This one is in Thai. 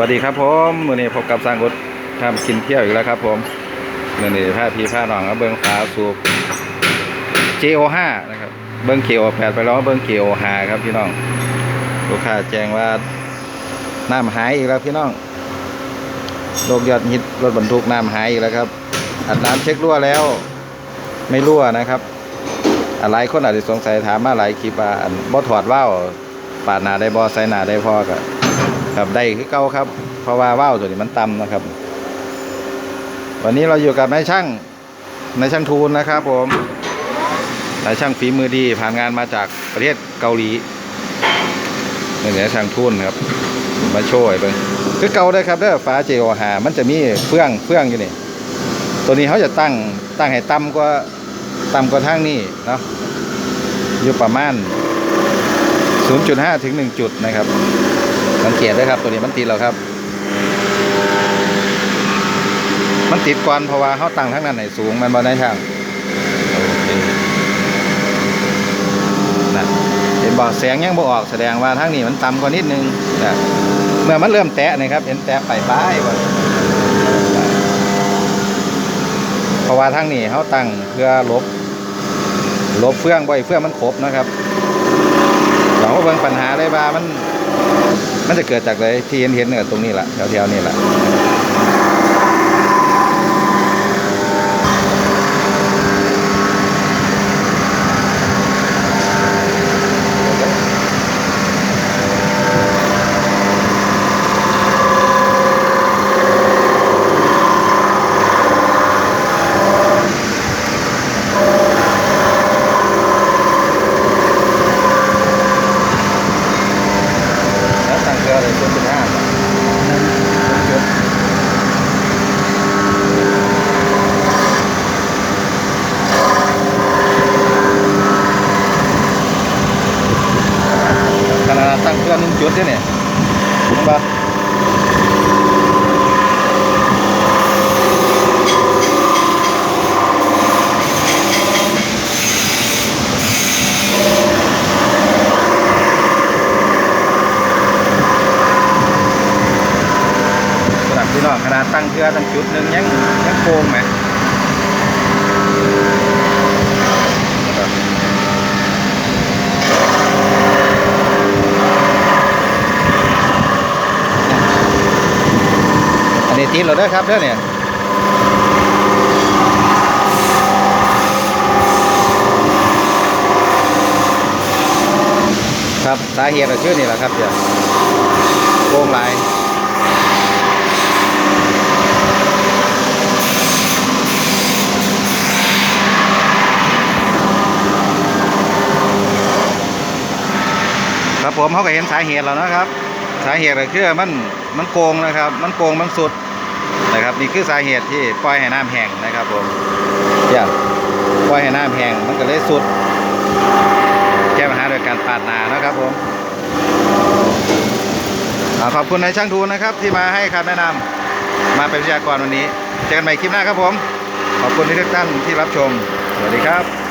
วัสดีครับผมมื่อนี้พบกับสร้างรถทำกินเที่ยวอีกแล้วครับ ผมมื่อนี้ผ้าพีผ้าหนองแล้วเบิ้งฟ้าสูบ JO5 นะครับ เบิ้ง KO8 ไปแล้วเบิ้ง KO5 ครับพี่น้อง ลูกค้าแจ้งว่าน้ำหายอีกแล้วพี่น้องโรคยอดฮิตรถบรรทุกน้ำหายอีกแล้วครับ อัดน้ำเช็ครั่วแล้ว ไม่รั่วนะครับอะไรคนอาจจะสงสัยถามมาหลายคลิปว่าบ่ถอดว่าวปาดหนาได้บ่ใส่หนาได้พอก็ ครับได้คือเก่าครับ เพราะว่าว่าวตัวนี้มันต่ำนะครับ วันนี้เราอยู่กับนายช่างนายช่างทูนนะครับ ผมนายช่างฝีมือดีผ่านงานมาจากประเทศเกาหลีนี่นายช่างทูนครับ มาโชว์ให้เบิ่งคือเก่าได้ครับเด้อฟ้าเจโอหามันจะมีเฟื่องเฟื่องอยู่นี่ตัวนี้เขาจะตั้งตั้งให้ต่ำกว่าต่ำกว่าทางนี้เนาะอยู่ประมาณ 0.5 ถึง 1 จุดนะครับ สังเกตด้วยครับตัวนี้มันติดแล้วครับ มันติดก่อนเพราะว่าเขาตั้งทั้งนั้นไหนสูงมันบอได้ทางเคนะเห็นบอกแสงยังบ่ออกแสดงว่าทางนี้มันต่ำกว่านิดนึงนะเมื่อมันเริ่มแตะนะครับเห็นแตะไปป้ายก่อนเพราะว่าทางนี้เขาตั้งเพื่อลบลบเฟื่องบ่อยเฟื่องมันครบนะครับเราก็เบิ่งปัญหาเลยว่ามัน มันจะเกิดจากอะไรที่เห็นเห็นเนี่ยตรงนี้แหละแถวๆนี่แหละแล้วตั้งเพื่ออะไรต้นเป็นห้าจุดขนาดตั้ งเพื่อหนึ่งจุดเนี่ยเนี่ยเนปะสำหรับพี่น้องขนาดตั้งเพื่อตั้งจุดหนึ่งยังยังโกงไหมอันนี้ติดเราเด้อครับเด้อเนี่ยครับสาเหตุก็คือนี่แหละครับเดี๋ยวโกงหลายครับผมเขาก็เห็นสาเหตุแล้วนะครับ สาเหตุก็คือมันมันโกงนะครับ มันโกงมันสุด นะครับนี่คือสาเหตุที่ปล่อยให้น้ำแห้งนะครับผมอย่าปล่อยให้น้ำแห้งมันก็เลยสุด แก้ปัญหาโดยการปาดนานะครับผมอขอบคุณนายช่างทูนะครับ ที่มาให้คำแนะนำมาเป็นวิทยากรวันนี้เจอกันใหม่คลิปหน้าครับผม ขอบคุณทุกท่านที่รับชม สวัสดีครับ